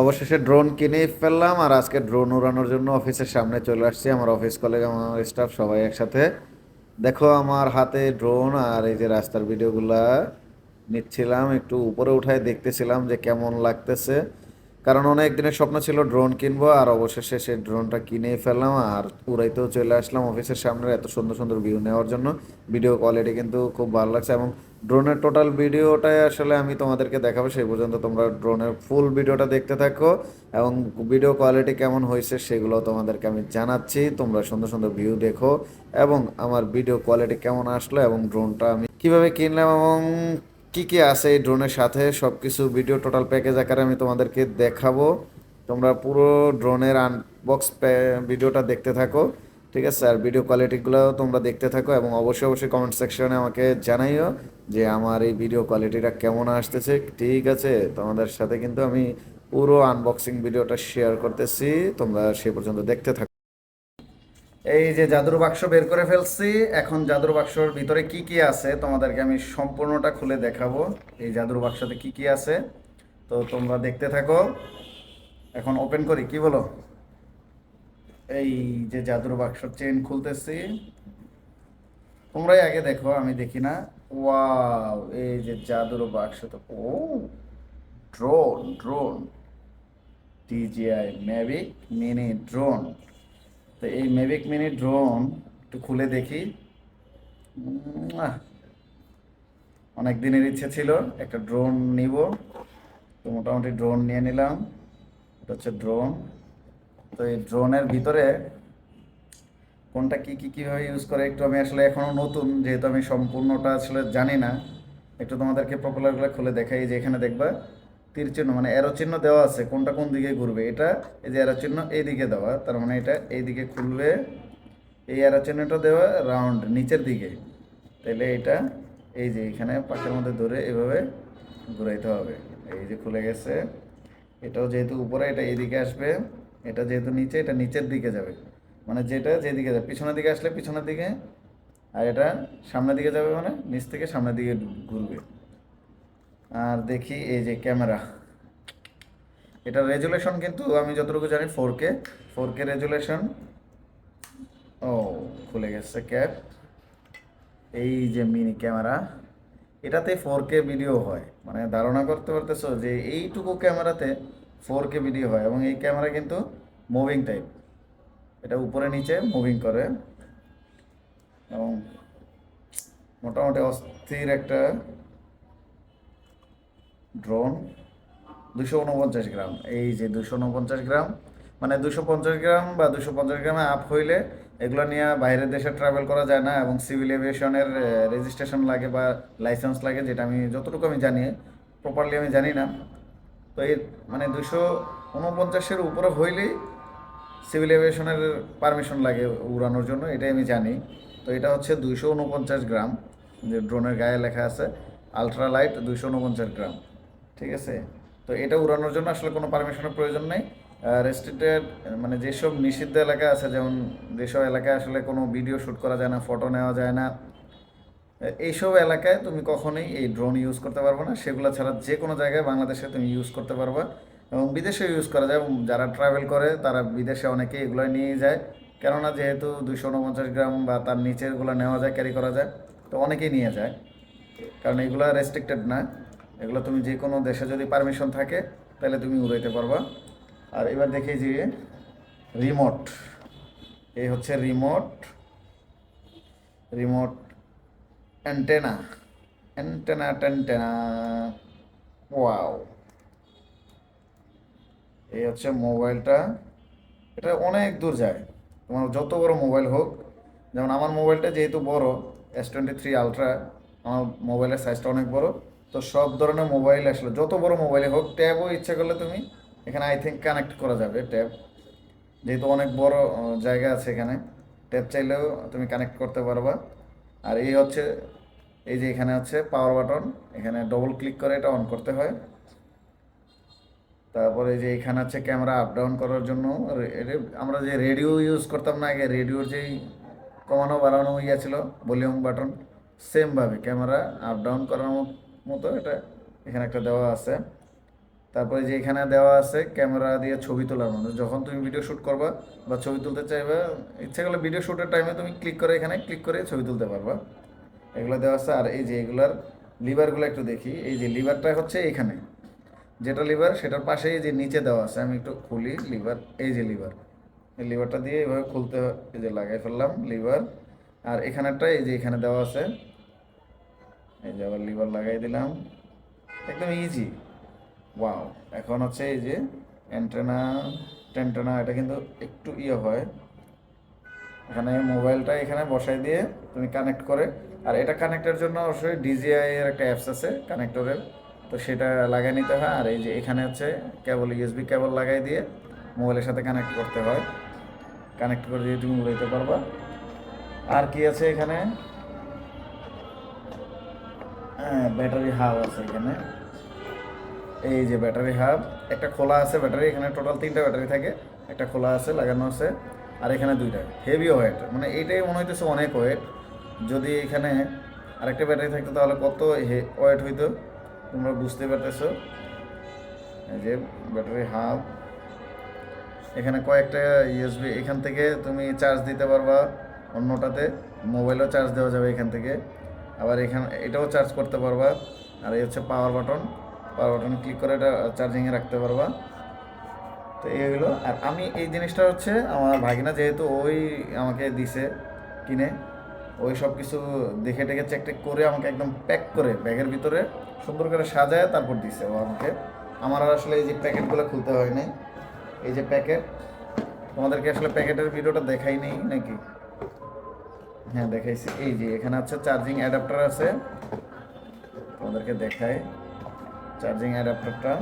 অবশেষে ড্রোন কিনে ফেললাম আর আজকে ড্রোন উড়ানোর জন্য অফিসের সামনে চলে আসছি। আমার অফিস কলিগ আমার স্টাফ সবাই একসাথে। দেখো আমার হাতে ড্রোন আর এই যে রাস্তার ভিডিওগুলা নিচ্ছিলাম, একটু উপরে উঠায় দেখতেছিলাম যে কেমন লাগতেছে। কারণ অনেক দিনের স্বপ্ন ছিল ড্রোন কিনবো আর অবশেষে সেই ড্রোনটা কিনে ফেললাম আর উড়াইতেও চলে আসলাম অফিসের সামনে এত সুন্দর সুন্দর ভিউ নেওয়ার জন্য। ভিডিও কোয়ালিটি কিন্তু খুব ভালো লাগছে এবং ড্রোনের টোটাল ভিডিওটাই আসলে আমি তোমাদেরকে দেখাবো, সেই পর্যন্ত তোমরা ড্রোনের ফুল ভিডিওটা দেখতে থাকো এবং ভিডিও কোয়ালিটি কেমন হয়েছে সেগুলো তোমাদেরকে আমি জানাচ্ছি। তোমরা সুন্দর সুন্দর ভিউ দেখো এবং আমার ভিডিও কোয়ালিটি কেমন আসলো এবং ড্রোনটা আমি কীভাবে কিনলাম এবং কি কি আছে এই ড্রোনের সাথে সব কিছু ভিডিও টোটাল প্যাকেজ আকারে আমি তোমাদেরকে দেখাবো। তোমরা পুরো ড্রোনের আনবক্স ভিডিওটা দেখতে থাকো। ঠিক আছে, আর ভিডিও কোয়ালিটিগুলো তোমরা দেখতে থাকো এবং অবশ্যই অবশ্যই কমেন্ট সেকশনে আমাকে জানাইও যে আমার এই ভিডিও কোয়ালিটিটা কেমন আসতেছে। ঠিক আছে, তোমাদের সাথে কিন্তু আমি পুরো আনবক্সিং ভিডিওটা শেয়ার করতেছি। তোমরা সে পর্যন্ত দেখতে থাকো। এই যে জাদুর বাক্স বের করে ফেলছি, এখন জাদুর বাক্সর ভিতরে কি কি আছে তোমাদেরকে আমি সম্পূর্ণটা খুলে দেখাবো। এই জাদুর বাক্সতে কি কি আছে, তো তোমরা দেখতে থাকো। এখন ওপেন করি, কি বলো? এই যে জাদুর বাক্স চেন খুলতেছি। তোমরাই আগে দেখো, আমি দেখি না। ওয়াও এই যে জাদুর বাক্স তো। ও drone drone D J I Mavic mini drone তো এই মেভিক মিনি ড্রোন একটু খুলে দেখি। অনেক দিনের ইচ্ছে ছিল, একটা ড্রোন নিব। তো মোটামুটি ড্রোন নিয়ে নিলাম। এটা হচ্ছে ড্রোন তো এই ড্রোনের ভিতরে কোনটা কি, কী, কীভাবে ইউজ করে, একটু আমি আসলে এখনও নতুন, যেহেতু আমি সম্পূর্ণটা আসলে জানি না, একটু তোমাদেরকে পপুলারগুলো খুলে দেখাই যে এখানে দেখবা, তীর চিহ্ন মানে অ্যারো চিহ্ন দেওয়া আছে, কোনটা কোন দিকে ঘুরবে, এটা, এই যে অ্যারো চিহ্ন এই দিকে দেওয়া, তার মানে এটা এই দিকে খুলবে, এই অ্যারো চিহ্নটা দেওয়া রাউন্ড নিচের দিকে তাহলে এটা, এই যে এখানে পাশের মধ্যে ধরে এভাবে ঘুরাইতে হবে, এই যে খুলে গেছে, এটাও যেহেতু উপরে, এটা এইদিকে আসবে এটা যেহেতু নিচে, এটা নিচের দিকে যাবে। মানে যেটা যেদিকে যাবে, পিছনের দিকে আসলে পিছনের দিকে, আর এটা সামনের দিকে যাবে মানে নিচ থেকে সামনের দিকে ঘুরবে। আর দেখি এই যে ক্যামেরা। এটা রেজুলেশন কিন্তু আমি যতটুকু জানি four K four K resolution. Oh, খুলে গেছে ক্যাপ। এই যে মিনি ক্যামেরা। এটাতে ফোর কে ভিডিও হয়। মানে ধারণা করতে পারতেছো যে এইটুকু ক্যামেরাতে ফোর কে ভিডিও হয় এবং এই ক্যামেরা কিন্তু মুভিং টাইপ এটা উপরে নিচে মুভিং করে। এবং মোটামুটি অস্থির একটা ড্রোন দুশো উনপঞ্চাশ গ্রাম এই যে দুশো উনপঞ্চাশ গ্রাম মানে দুশো পঞ্চাশ গ্রাম বা দুশো পঞ্চাশ গ্রামে আপ হইলে এগুলো নিয়ে বাইরের দেশে ট্রাভেল করা যায় না এবং সিভিল এভিয়েশনের রেজিস্ট্রেশন লাগে বা লাইসেন্স লাগে, যেটা আমি যতটুকু আমি জানি প্রপারলি আমি জানি না। তো এই মানে দুশো উনপঞ্চাশের উপরে হইলেই সিভিল এভিয়েশনের পারমিশন লাগে উড়ানোর জন্য, এটাই আমি জানি। তো এটা হচ্ছে দুইশো উনপঞ্চাশ গ্রাম, যে ড্রোনের গায়ে লেখা আছে আলট্রা লাইট দুইশো উনপঞ্চাশ গ্রাম, ঠিক আছে? তো এটা উড়ানোর জন্য আসলে কোনো পারমিশনের প্রয়োজন নেই। রেস্ট্রিক্টেড মানে যেসব নিষিদ্ধ এলাকা আছে, যেমন যেসব এলাকায় আসলে কোনো ভিডিও শ্যুট করা যায় না ফটো নেওয়া যায় না এইসব এলাকায় তুমি কখনোই এই ড্রোন ইউজ করতে পারবে না। সেগুলো ছাড়া যে কোনো জায়গায় বাংলাদেশে তুমি ইউজ করতে পারবা এবং বিদেশে ইউজ করা যায় এবং যারা ট্রাভেল করে, তারা বিদেশে অনেকে এগুলো নিয়ে যায়। কেননা যেহেতু দুইশো উনপঞ্চাশ গ্রাম বা তার নিচেরগুলো নেওয়া যায় ক্যারি করা যায়, তো অনেকেই নিয়ে যায়। কারণ এগুলো রেস্ট্রিক্টেড না। এগুলো তুমি যে কোনো দেশে যদি পারমিশন থাকে, তাহলে তুমি উড়াইতে পারবা। আর এবার দেখি যে রিমোট এই হচ্ছে রিমোট রিমোট অ্যান্টেনা অ্যান্টেনা ট্যান্টেনা ওয়াও এই হচ্ছে মোবাইলটা। এটা অনেক দূর যায়। তোমার যত বড় মোবাইল হোক, যেমন আমার মোবাইলটা যেহেতু বড় এস টোয়েন্টি থ্রি আলট্রা আমার মোবাইলের সাইজটা অনেক বড়, তো সব ধরনের মোবাইল আসলে, যত বড় মোবাইলে হোক ট্যাবও ইচ্ছা করলে তুমি এখানে আই থিঙ্ক কানেক্ট করা যাবে ট্যাব যেহেতু অনেক বড় জায়গা আছে এখানে ট্যাব চাইলেও তুমি কানেক্ট করতে পারবা। আর এই হচ্ছে এই যে এখানে হচ্ছে পাওয়ার বাটন এখানে ডবল ক্লিক করে এটা অন করতে হয়। তারপরে যে এখানে হচ্ছে ক্যামেরা আপ ডাউন করার জন্য আমরা যে রেডিও ইউজ করতাম না আগে রেডিওর যেই কমানো বাড়ানো ইয়ে ছিল ভলিউম বাটন সেমভাবে ক্যামেরা আপ ডাউন করার মতো এটা এখানে একটা দেওয়া আছে। তারপরে যে এখানে দেওয়া আছে ক্যামেরা দিয়ে ছবি তোলার মতো, যখন তুমি ভিডিও শ্যুট করবা বা ছবি তুলতে চাইবা, ইচ্ছে করলে ভিডিও শ্যুটের টাইমে তুমি ক্লিক করে এখানে ক্লিক করে ছবি তুলতে পারবা। এগুলো দেওয়া আছে। আর এই যে এগুলার লিভারগুলো একটু দেখি। এই যে লিভারটা হচ্ছে এখানে। যেটা লিভার সেটার পাশেই যে নিচে দেওয়া আছে। আমি একটু খুলি লিভার এই যে লিভার এই লিভারটা দিয়ে এইভাবে খুলতে এই যে লাগাই ফেললাম লিভার আর এখানেরটা এই যে এখানে দেওয়া আছে। এই যে আবার লিভার লাগাই দিলাম। একদম ইজি ওয়াও এখন হচ্ছে এই যে অ্যান্টেনা ট্যান্টেনা এটা কিন্তু একটু ইয়ে হয়। এখানে মোবাইলটা এখানে বসাই দিয়ে তুমি কানেক্ট করে আর এটা কানেক্টের জন্য অবশ্যই ডিজিআই এর একটা অ্যাপস আছে কানেক্টরের তো সেটা লাগাই নিতে হয়, আর এই যে এখানে হচ্ছে কেবল ইউএসবি কেবল লাগাই দিয়ে মোবাইলের সাথে কানেক্ট করতে হয়। কানেক্ট করে দিয়ে তুমি উড়াইতে পারবা। আর কি আছে এখানে? ব্যাটারি হাব আছে এখানে। এই যে ব্যাটারি হাব একটা খোলা আছে ব্যাটারি এখানে টোটাল তিনটা ব্যাটারি থাকে। একটা খোলা আছে, লাগানো আছে, আর এখানে দুইটা। হেভি ওয়েট মানে এইটাই মনে হইতেছে অনেক ওয়েট যদি এখানে আরেকটা ব্যাটারি থাকতো, তাহলে কত ওয়েট হইতো? তোমরা বুঝতে পারতেছো? এই যে ব্যাটারি হাব এখানে কয়েকটা ইউএসবি এখান থেকে তুমি চার্জ দিতে পারবা অন্যটাতে। মোবাইলও চার্জ দেওয়া যাবে এখান থেকে। আবার এখানে, এটাও চার্জ করতে পারবা। আর এই হচ্ছে power button power button click করে এটা চার্জিংয়ে রাখতে পারবা। তো এই হলো আর আমি এই জিনিসটা হচ্ছে আমার ভাগিনা যেহেতু ওই আমাকে দিছে কিনে। ওই সব কিছু দেখে টেকে চেক টেক করে আমাকে একদম প্যাক করে ব্যাগের ভিতরে সুন্দর করে সাজায় তারপর দিছে ও আমাকে। আমার আর আসলে এই যে প্যাকেটগুলো খুলতে হয় নাই। এই যে প্যাকেট তোমাদেরকে আসলে প্যাকেটের ভিডিওটা দেখাই নেই নাকি? হ্যাঁ দেখাইছি। এই যে এখানে আছে চার্জিং অ্যাডাপ্টার আছে। তোমাদেরকে দেখাই চার্জিং অ্যাডাপ্টারটা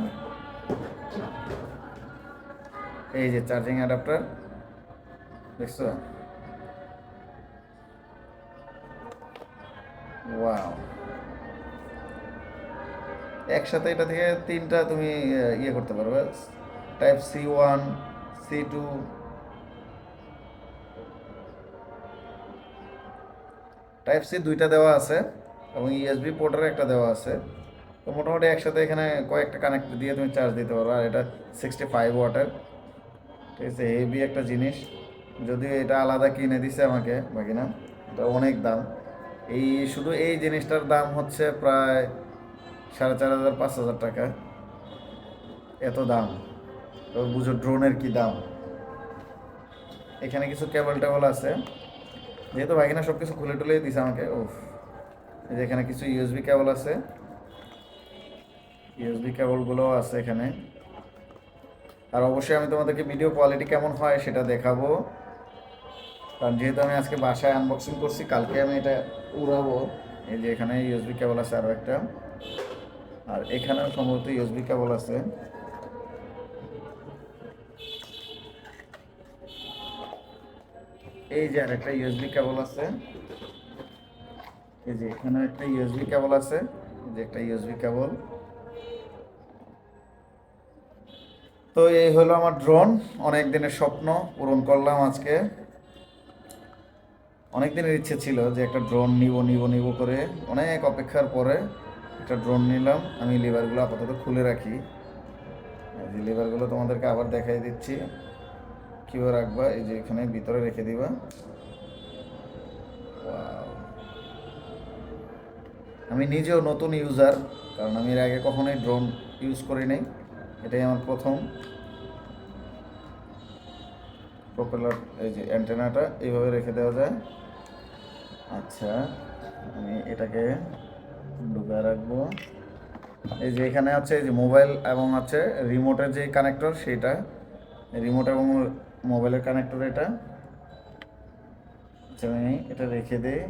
এই যে চার্জিং অ্যাডাপ্টার দেখছ? ওয়াও একসাথে এটা থেকে তিনটা তুমি ইয়ে করতে পারবে। Type C one C two type C দুইটা দেওয়া আছে এবং ইউএসবি পোর্টের একটা দেওয়া আছে। তো মোটামুটি একসাথে এখানে কয়েকটা কানেক্ট দিয়ে তুমি চার্জ দিতে পারো। আর এটা সিক্সটি ফাইভ ওয়াটের ঠিক আছে হেভি একটা জিনিস। যদিও এটা আলাদা কিনে দিছে আমাকে, বাকি না, এটা অনেক দাম। এই শুধু এই জিনিসটার দাম হচ্ছে প্রায় সাড়ে চার হাজার, পাঁচ হাজার টাকা। এত দাম। তো বুঝো ড্রোনের কি দাম? এখানে কিছু কেবল টেবল আছে। যেহেতু ভাগিনা সব কিছু খুলে টুলে দিছে আমাকে ও যে এখানে কিছু ইউএসবি কেবল আছে। ইউএসবি কেবলগুলোও আছে এখানে। আর অবশ্যই আমি তোমাদেরকে ভিডিও কোয়ালিটি কেমন হয় সেটা দেখাবো। কারণ যেহেতু আমি আজকে বাসায় আনবক্সিং করছি, কালকে আমি এটা উড়াবো। এই যে এখানে ইউএসবি কেবল আছে আরও একটা। আর এখানেও সম্ভবত ইউএসবি কেবল আছে। এই যে আরেকটা ইউএসবি কেবল আছে। এই যে এখানে একটা ইউএসবি কেবল আছে। এই যে একটা ইউএসবি কেবল তো এই হলো আমার ড্রোন অনেক দিনের স্বপ্ন পূরণ করলাম আজকে। অনেক দিনের ইচ্ছে ছিল যে একটা ড্রোন নিব নিব নিব করে অনেক অপেক্ষার পরে একটা ড্রোন নিলাম। আমি লিভারগুলো আপাতত খুলে রাখি। যে লিভারগুলো তোমাদেরকে আবার দেখাই দিচ্ছি। কীভাবে রাখবা? এই যে এখানে ভিতরে রেখে দিবা। আমি নিজেও নতুন ইউজার কারণ আমি এর আগে কখনোই ড্রোন ইউজ করি নাই। এটাই আমার প্রথম। প্রপেলার এই যে অ্যান্টেনাটা এইভাবে রেখে দেওয়া যায়। আচ্ছা আমি এটাকে ঢুকায় রাখব। এই যে এখানে আছে যে মোবাইল এবং আছে রিমোটের যে কানেক্টর, সেইটা। রিমোট এবং মোবাইলের কানেক্টর এটা। আচ্ছা আমি এটা রেখে দিই।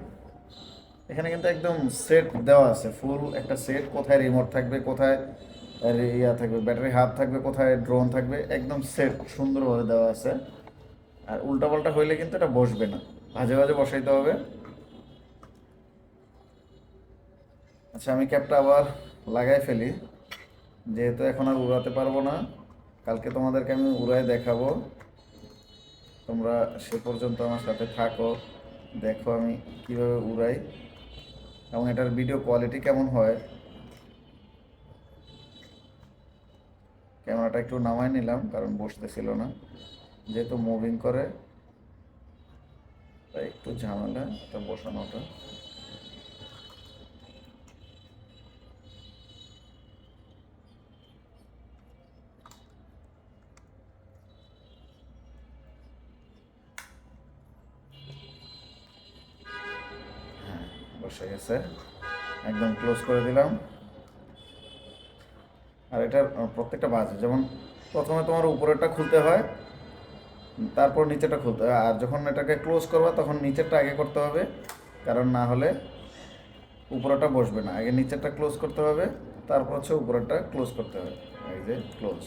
এখানে কিন্তু একদম সেট দেওয়া আছে, ফুল একটা সেট। কোথায় রিমোট থাকবে, কোথায় ইয়া থাকবে, ব্যাটারি হাব থাকবে, কোথায় ড্রোন থাকবে, একদম সেট, সুন্দরভাবে দেওয়া আছে। আর উল্টাপাল্টা হইলে কিন্তু এটা বসবে না। ভাজে ভাজে বসাইতে হবে। আচ্ছা আমি ক্যাপটা আবার লাগাই ফেলি। যেহেতু এখন আর উড়াতে পারব না, কালকে তোমাদেরকে আমি উড়াই দেখাবো। তোমরা সে পর্যন্ত আমার সাথে থাকো, দেখো আমি কীভাবে উড়াই এবং এটার ভিডিও কোয়ালিটি কেমন হয়। ক্যামেরাটা একটু নামাই নিলাম, কারণ বসতেছিল না, যেহেতু মুভিং করে, তাই একটু ঝামেলা, এটা বসানোটা। করে দিলাম। আর এটার প্রত্যেকটা বাজে। যেমন প্রথমে তোমার উপরেরটা খুলতে হয়, তারপর নিচেটা খুলতে হয়। আর যখন এটাকে ক্লোজ করবে, তখন নিচেরটা আগে করতে হবে, কারণ না হলে উপরেটা বসবে না। আগে নিচেরটা ক্লোজ করতে হবে, তারপর হচ্ছে উপরেরটা ক্লোজ করতে হবে। এই যে ক্লোজ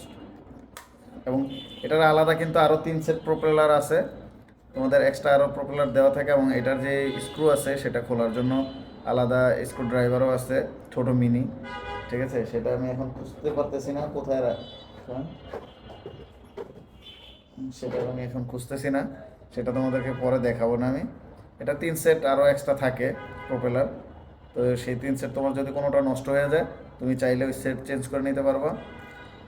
এবং এটার আলাদা কিন্তু আরও তিন সেট প্রোপেলার আছে। তোমাদের এক্সট্রা আরও প্রোপেলার দেওয়া থাকে এবং এটার যে স্ক্রু আছে, সেটা খোলার জন্য আলাদা স্ক্রু ড্রাইভারও আছে, ছোট মিনি ঠিক আছে? সেটা আমি এখন খুঁজতে পারতেছি না, কোথায় হ্যাঁ? সেটা আমি এখন খুঁজতেছি না, সেটা তোমাদেরকে পরে দেখাবো না আমি। এটা তিন সেট আরও এক্সট্রা থাকে প্রোপেলার তো সেই তিন সেট তোমার যদি কোনোটা নষ্ট হয়ে যায়, তুমি চাইলে ওই সেট চেঞ্জ করে নিতে পারবা।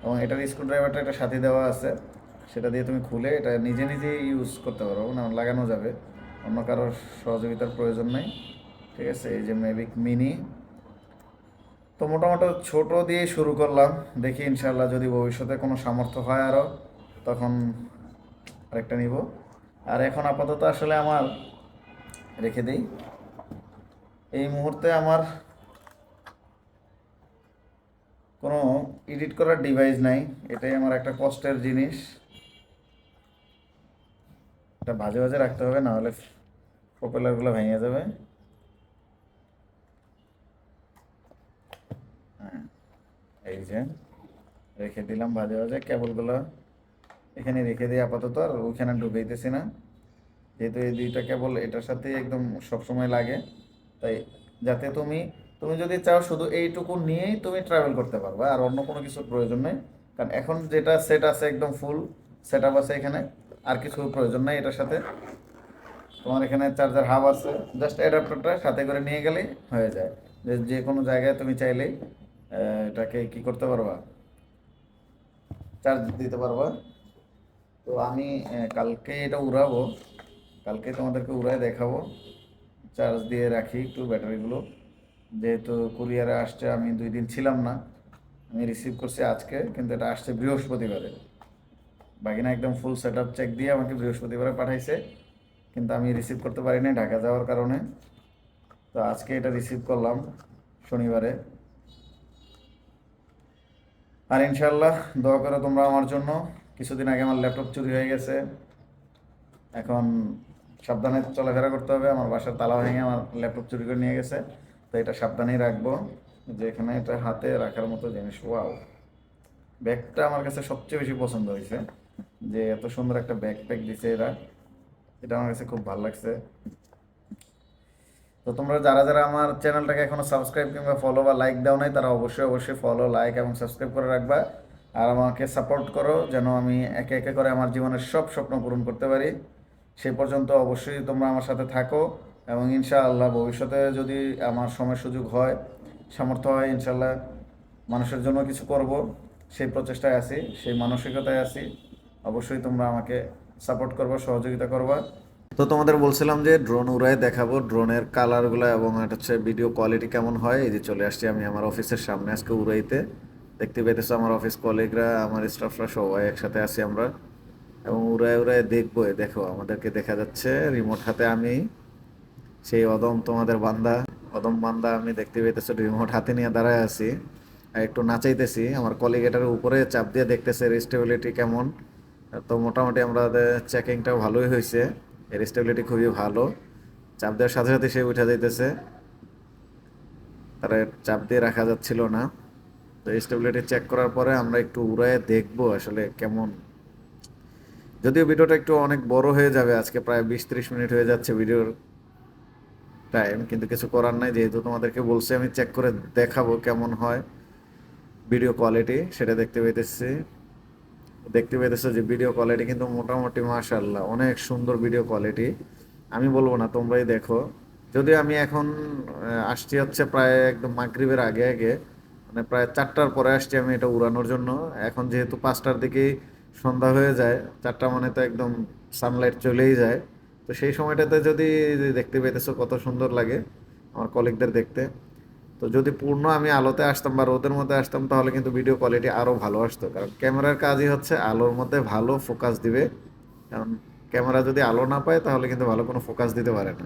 এবং এটার স্ক্রু ড্রাইভারটা এটা সাথে দেওয়া আছে, সেটা দিয়ে তুমি খুলে এটা নিজে নিজে ইউজ করতে পারো, না, লাগানো যাবে। অন্য কারোর সহযোগিতার প্রয়োজন নেই। ঠিক আছে, এই যে মেভিক মিনি তো মোটামুটি ছোট দিয়ে শুরু করলাম। দেখি ইনশাল্লাহ যদি ভবিষ্যতে কোনো সামর্থ্য হয় আরও, তখন আরেকটা নিব। আর এখন আপাতত আসলে আমার, রেখে দিই। এই মুহূর্তে আমার কোনো এডিট করার ডিভাইস নাই। এটাই আমার একটা কষ্টের জিনিস। এটা বাজে বাজে রাখতে হবে না হলে প্রপেলারগুলো ভেঙে যাবে। এই যে, রেখে দিলাম, বাজে বাজে, কেবলগুলো এখানে রেখে দিই আপাতত, আর ওইখানে ঢুকাইতেছি না। যেহেতু এই দুইটা কেবল, এটার সাথে একদম সবসময় লাগে। তাই যাতে তুমি তুমি যদি চাও শুধু এইটুকু নিয়েই তুমি ট্রাভেল করতে পারবে, আর অন্য কোনো কিছুর প্রয়োজন নেই। কারণ এখন যেটা সেট আছে একদম ফুল সেট আপ আছে এখানে, আর কিছু প্রয়োজন নেই এটার সাথে। তোমার এখানে চার্জার হাব আছে জাস্ট অ্যাডাপ্টারটা সাথে করে নিয়ে গেলেই হয়ে যায়। যে কোনো জায়গায় তুমি চাইলেই এটাকে কি করতে পারবা? চার্জ দিতে পারবা। তো আমি কালকে এটা উড়াবো। কালকে তোমাদেরকে উড়ায় দেখাবো। চার্জ দিয়ে রাখি একটু ব্যাটারিগুলো। যেহেতু কুরিয়ারে আসছে, আমি দুই দিন ছিলাম না। আমি রিসিভ করছি আজকে, কিন্তু এটা আসছে বৃহস্পতিবারে। বাকিনা একদম ফুল সেট আপ চেক দিয়ে আমাকে বৃহস্পতিবারে পাঠাইছে। কিন্তু আমি রিসিভ করতে পারিনি ঢাকা যাওয়ার কারণে। তো আজকে এটা রিসিভ করলাম শনিবারে। আর ইনশাল্লাহ দোয়া করো তোমরা আমার জন্য। কিছুদিন আগে আমার ল্যাপটপ চুরি হয়ে গেছে। এখন সাবধানে চলাফেরা করতে হবে। আমার বাসার তালা ভেঙে আমার ল্যাপটপ চুরি করে নিয়ে গেছে। তো এটা সাবধানেই রাখব। যে এখানে এটা হাতে রাখার মতো জিনিস। ওয়াও। ব্যাগটা আমার কাছে সবচেয়ে বেশি পছন্দ হয়েছে। যে এত সুন্দর একটা ব্যাগ প্যাক দিছে এরা। এটা আমার কাছে খুব ভালো লাগছে। তো তোমরা যারা যারা আমার চ্যানেলটাকে এখনও সাবস্ক্রাইব কিংবা ফলো বা লাইক দাও নাই, তারা অবশ্যই অবশ্যই ফলো লাইক এবং সাবস্ক্রাইব করে রাখবা। আর আমাকে সাপোর্ট করো যেন আমি একে একে করে আমার জীবনের সব স্বপ্ন পূরণ করতে পারি। সেই পর্যন্ত অবশ্যই তোমরা আমার সাথে থাকো এবং ইনশাআল্লাহ ভবিষ্যতে যদি আমার সময় সুযোগ হয়, সামর্থ্য হয়, ইনশাআল্লাহ মানুষের জন্য কিছু করব। সেই প্রচেষ্টায় আছি, সেই মানসিকতায় আছি। অবশ্যই তোমরা আমাকে সাপোর্ট করবা, সহযোগিতা করবা। তো তোমাদের বলছিলাম যে ড্রোন উড়ায় দেখাবো ড্রোনের কালারগুলো এবং এটা হচ্ছে ভিডিও কোয়ালিটি কেমন হয়? এই যে চলে আসছি আমি আমার অফিসের সামনে আজকে উড়াইতে। দেখতে পেতেছো আমার অফিস কলিগরা আমার স্টাফরা সবাই একসাথে আছি আমরা। এবং উড়ায় উড়ায় দেখব দেখো, আমাদেরকে দেখা যাচ্ছে রিমোট হাতে আমি, সেই অদম তোমাদের বান্দা, অদম বান্দা আমি দেখতে পেতেছো রিমোট হাতে নিয়ে দাঁড়ায় আছি। আর একটু নাচাইতেছি, আমার কলিগ এটার উপরে চাপ দিয়ে দেখতেছে স্টেবিলিটি কেমন। তো মোটামুটি আমাদের চেকিংটা ভালোই হয়েছে এর স্টেবিলিটি খুবই ভালো। চাপ দেওয়ার সাথে সাথে সে উঠে যাইতেছে। তারা চাপ দিয়ে রাখা যাচ্ছিল না। তো স্টেবিলিটি চেক করার পরে আমরা একটু উড়ায় দেখব আসলে কেমন। যদিও ভিডিওটা একটু অনেক বড় হয়ে যাবে, আজকে প্রায় বিশ ত্রিশ মিনিট হয়ে যাচ্ছে ভিডিওর টাইম কিন্তু কিছু করার নাই। যেহেতু তোমাদেরকে বলছি, আমি চেক করে দেখাবো কেমন হয় ভিডিও কোয়ালিটি সেটা দেখতে পেতেছি দেখতে পেতেছো যে ভিডিও কোয়ালিটি কিন্তু মোটামুটি মাশাল্লাহ অনেক সুন্দর ভিডিও কোয়ালিটি আমি বলব না, তোমরাই দেখো। যদিও আমি এখন আসছি হচ্ছে প্রায় একদম মাগরিবের আগে আগে মানে প্রায় চারটার পরে আসছি আমি এটা উড়ানোর জন্য। এখন যেহেতু পাঁচটার দিকে সন্ধ্যা হয়ে যায়, চারটা মানে তো একদম সানলাইট চলেই যায়। তো সেই সময়টাতে যদি দেখতে পেতেছো কত সুন্দর লাগে, আমার কলিগদের দেখতে। তো যদি পূর্ণ আমি আলোতে আসতাম বা রোদের মধ্যে আসতাম, তাহলে কিন্তু ভিডিও কোয়ালিটি আরও ভালো আসতো। কারণ ক্যামেরার কাজই হচ্ছে আলোর মধ্যে ভালো ফোকাস দিবে। কারণ ক্যামেরা যদি আলো না পায়, তাহলে কিন্তু ভালো কোনো ফোকাস দিতে পারে না।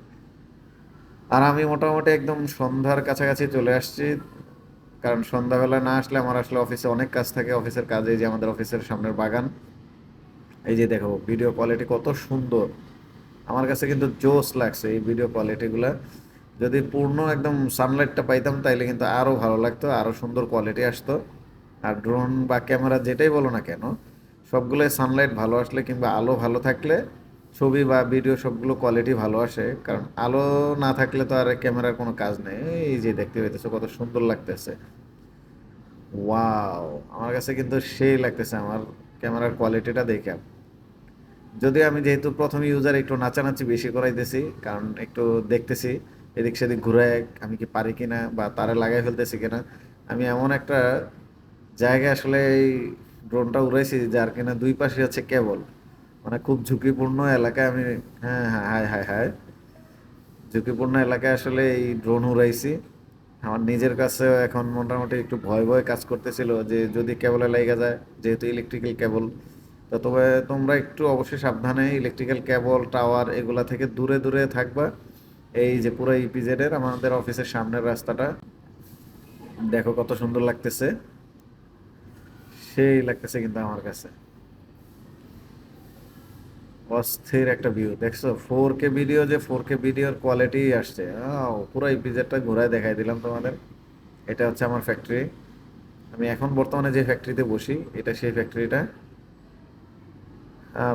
আর আমি মোটামুটি একদম সন্ধ্যার কাছাকাছি চলে আসছি। কারণ সন্ধ্যাবেলা না আসলে আমার আসলে অফিসে অনেক কাজ থাকে। অফিসের কাজে যে আমাদের অফিসের সামনের বাগান। এই যে দেখো ভিডিও কোয়ালিটি কত সুন্দর। আমার কাছে কিন্তু জোস লাগছে এই ভিডিও কোয়ালিটিগুলো যদি পূর্ণ একদম সানলাইটটা পাইতাম, তাইলে কিন্তু আরও ভালো লাগতো আরও সুন্দর কোয়ালিটি আসতো। আর ড্রোন বা ক্যামেরা যেটাই বলো না কেন, সবগুলোই সানলাইট ভালো আসলে কিংবা আলো ভালো থাকলে ছবি বা ভিডিও সবগুলো কোয়ালিটি ভালো আসে। কারণ আলো না থাকলে তো আর ক্যামেরার কোনো কাজ নেই। এই যে দেখতে পেতেছো কত সুন্দর লাগতেছে। ওয়াও আমার কাছে কিন্তু সেই লাগতেছে আমার ক্যামেরার কোয়ালিটিটা দেখে। যদি আমি যেহেতু প্রথম ইউজার একটু নাচানাচি বেশি করাইতেছি, কারণ একটু দেখতেছি। এদিক সেদিক ঘুরে আমি কি পারি কিনা বা তারে লাগাই ফেলতেছি কিনা, আমি এমন একটা জায়গায় আসলে এই ড্রোনটা উড়াইছি যার কিনা দুই পাশে হচ্ছে কেবল। মানে খুব ঝুঁকিপূর্ণ এলাকায় আমি হ্যাঁ হ্যাঁ হায় হায় হায়। ঝুঁকিপূর্ণ এলাকায় আসলে এই ড্রোন উড়াইছি। আমার নিজের কাছে এখন মোটামুটি একটু ভয় ভয় কাজ করতেছিল যে যদি কেবলে লেগে যায়, যেহেতু ইলেকট্রিক্যাল কেবল তো তবে তোমরা একটু অবশ্যই সাবধানে ইলেকট্রিক্যাল কেবল টাওয়ার এগুলা থেকে দূরে দূরে থাকবা। এই যে পুরো ইপিজেড এর আমাদের অফিসের সামনের রাস্তাটা, দেখো কত সুন্দর লাগতেছে। সেই লাগতেছে কিন্তু আমার কাছে। অস্থির একটা ভিউ দেখছ? ফোর কে ভিডিও যে ফোর কে ভিডিওর কোয়ালিটি আসছে। পুরো ইপিজেডটা ঘোরায় দেখাই দিলাম তোমাদের। এটা হচ্ছে আমার ফ্যাক্টরি আমি এখন বর্তমানে যে ফ্যাক্টরিতে বসি, এটা সেই ফ্যাক্টরিটা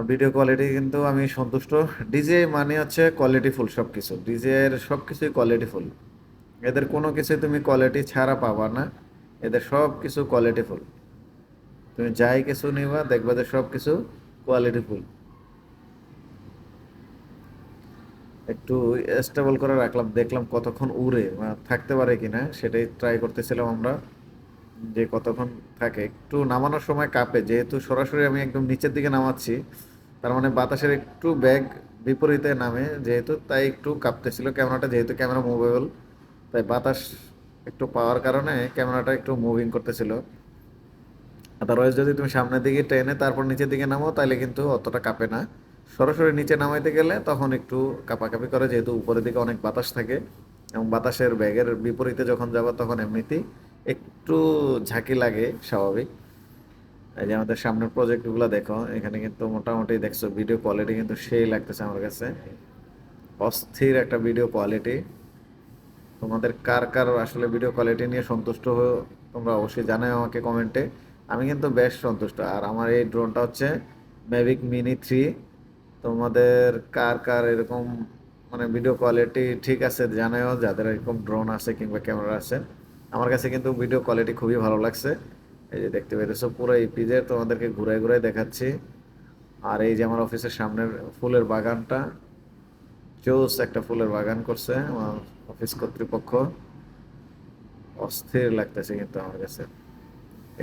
ভিডিও কোয়ালিটি কিন্তু আমি সন্তুষ্ট। ডিজে মানে হচ্ছে কোয়ালিটিফুল সব কিছু ডিজের সব কিছুই কোয়ালিটিফুল এদের কোনো কিছু তুমি কোয়ালিটি ছাড়া পাবা না। এদের সব কিছু কোয়ালিটিফুল তুমি যাই কিছু নিবা, দেখবা যে সব কিছু কোয়ালিটিফুল একটু স্টেবল করে রাখলাম, দেখলাম কতক্ষণ উড়ে বা থাকতে পারে কিনা, সেটাই ট্রাই করতেছিলাম আমরা। যে কতক্ষণ থাকে, একটু নামানোর সময় কাঁপে। যেহেতু সরাসরি আমি একদম নিচের দিকে নামাচ্ছি, তার মানে বাতাসের একটু ব্যাগ বিপরীতে নামে যেহেতু, তাই একটু কাঁপতেছিল। ক্যামেরাটা যেহেতু ক্যামেরা মুভেবল তাই বাতাস একটু পাওয়ার কারণে ক্যামেরাটা একটু মুভিং করতেছিল। আদারওয়াইজ যদি তুমি সামনের দিকে টেনে তারপর নিচের দিকে নামো তাহলে কিন্তু অতটা কাঁপে না। সরাসরি নিচে নামাইতে গেলে তখন একটু কাঁপাকাঁপি করে, যেহেতু উপরের দিকে অনেক বাতাস থাকে এবং বাতাসের ব্যাগের বিপরীতে যখন যাব, তখন এমনিতেই একটু ঝাঁকি লাগে, স্বাভাবিক। এই যে আমাদের সামনের প্রজেক্টগুলো দেখো, এখানে কিন্তু মোটামুটি দেখছ ভিডিও কোয়ালিটি কিন্তু সেই লাগতেছে আমার কাছে। অস্থির একটা ভিডিও কোয়ালিটি তোমাদের কার কার আসলে ভিডিও কোয়ালিটি নিয়ে সন্তুষ্ট হয়ে তোমরা অবশ্যই জানাও আমাকে কমেন্টে। আমি কিন্তু বেশ সন্তুষ্ট। আর আমার এই ড্রোনটা হচ্ছে ম্যাভিক মিনি থ্রি তোমাদের কার কার এরকম মানে ভিডিও কোয়ালিটি ঠিক আছে জানাও, যাদের এরকম ড্রোন আছে কিংবা ক্যামেরা আছে। আমার কাছে কিন্তু ভিডিও কোয়ালিটি খুবই ভালো লাগছে। এই যে দেখতে পেরেছ, পুরো এই পিজের তোমাদেরকে ঘুরাই ঘুরাই দেখাচ্ছি। আর এই যে আমার অফিসের সামনের ফুলের বাগানটা, জোস একটা ফুলের বাগান করছে আমার অফিস কর্তৃপক্ষ। অস্থির লাগতেছে কিন্তু আমার কাছে।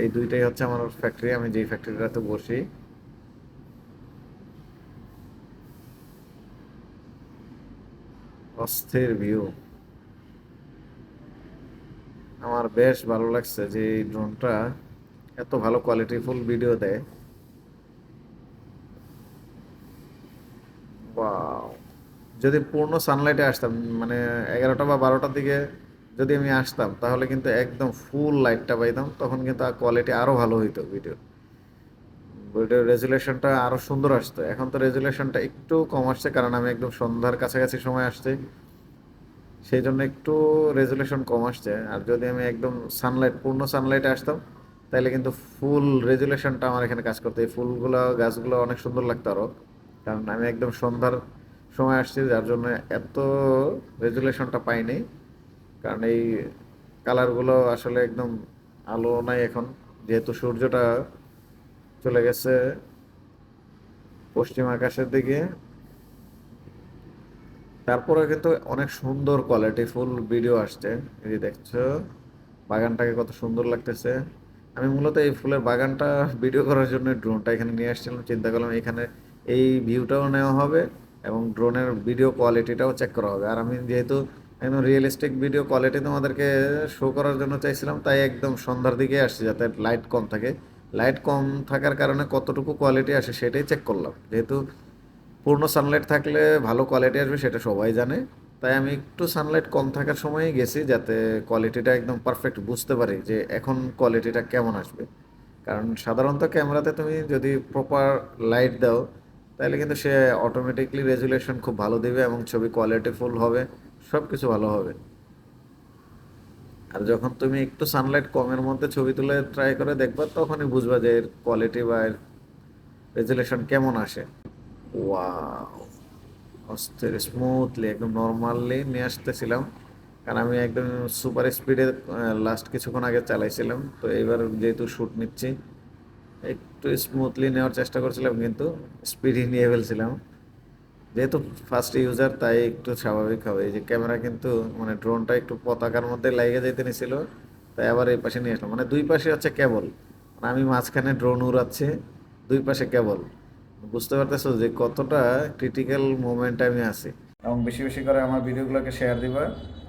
এই দুইটাই হচ্ছে আমার ফ্যাক্টরি আমি যেই ফ্যাক্টরিটাতে বসি। অস্থির ভিউ আমার বেশ ভালো লাগছে যে এই ড্রোনটা এত ভালো কোয়ালিটিফুল ভিডিও দেয়! যদি পূর্ণ সানলাইটে আসতাম মানে এগারোটা বা বারোটার দিকে যদি আমি আসতাম, তাহলে কিন্তু একদম ফুল লাইটটা পাইতাম, তখন কিন্তু কোয়ালিটি আরও ভালো হইতো ভিডিও ভিডিওর রেজুলেশনটা আরও সুন্দর আসতো। এখন তো রেজুলেশনটা একটু কম আসছে, কারণ আমি একদম সন্ধ্যার কাছাকাছি সময় আসছি। সেই জন্য একটু রেজুলেশন কম আসছে। আর যদি আমি একদম সানলাইট পূর্ণ সানলাইটে আসতাম তাহলে কিন্তু ফুল রেজুলেশনটা আমার এখানে কাজ করতো। এই ফুলগুলো, গাছগুলো অনেক সুন্দর লাগতো আরও কারণ আমি একদম সন্ধ্যার সময় আসছি, যার জন্য এত রেজুলেশনটা পাইনি। কারণ এই কালারগুলো আসলে একদম আলো নাই এখন। যেহেতু সূর্যটা চলে গেছে পশ্চিম আকাশের দিকে তারপরে কিন্তু অনেক সুন্দর কোয়ালিটি ফুল ভিডিও আসছে। এই যে দেখছ, বাগানটাকে কত সুন্দর লাগতেছে। আমি মূলত এই ফুলের বাগানটা ভিডিও করার জন্য ড্রোনটা এখানে নিয়ে আসছিলাম। চিন্তা করলাম এখানে এই ভিউটাও নেওয়া হবে এবং ড্রোনের ভিডিও কোয়ালিটিটাও চেক করা হবে। আর আমি যেহেতু একদম রিয়েলিস্টিক ভিডিও কোয়ালিটি তোমাদেরকে শো করার জন্য চাইছিলাম, তাই একদম সন্ধ্যার দিকে আসছি যাতে লাইট কম থাকে। লাইট কম থাকার কারণে কতটুকু কোয়ালিটি আসে সেটাই চেক করলাম। যেহেতু পূর্ণ সানলাইট থাকলে ভালো কোয়ালিটি আসবে, সেটা সবাই জানে। তাই আমি একটু সানলাইট কম থাকার সময়ই গেছি, যাতে কোয়ালিটিটা একদম পারফেক্ট বুঝতে পারি যে এখন কোয়ালিটিটা কেমন আসবে। কারণ সাধারণত ক্যামেরাতে তুমি যদি প্রপার লাইট দাও, তাহলে কিন্তু সে অটোমেটিকলি রেজুলেশন খুব ভালো দেবে এবং ছবি কোয়ালিটি ফুল হবে সব কিছু ভালো হবে। আর যখন তুমি একটু সানলাইট কমের মধ্যে ছবি তুলে ট্রাই করে দেখবা, তখনই বুঝবা যে এর কোয়ালিটি বা এর রেজুলেশন কেমন আসে। ওয়াও অস্থির স্মুথলি একদম নর্মালি নিয়ে আসতেছিলাম। কারণ আমি একদম সুপার স্পিডে লাস্ট কিছুক্ষণ আগে চালাইছিলাম। তো এইবার যেহেতু শ্যুট নিচ্ছি, একটু স্মুথলি নেওয়ার চেষ্টা করছিলাম, কিন্তু স্পিডই নিয়ে ফেলছিলাম। যেহেতু ফার্স্ট ইউজার তাই একটু স্বাভাবিক হবে। এই যে ক্যামেরা কিন্তু মানে ড্রোনটা একটু পতাকার মধ্যে লাগিয়ে যেতে নিছিল। তাই আবার এই পাশে নিয়ে আসলাম। মানে দুই পাশে হচ্ছে কেবল মানে আমি মাঝখানে ড্রোন উড়াচ্ছি, দুই পাশে কেবল বুঝতে পারতেছো যে কতটা ক্রিটিক্যাল মোমেন্টে আমি আছি। এবং বেশি বেশি করে আমার ভিডিওগুলোকে শেয়ার দিবা।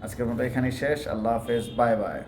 আজকের মতো এখানেই শেষ। আল্লাহ হাফেজ। Bye bye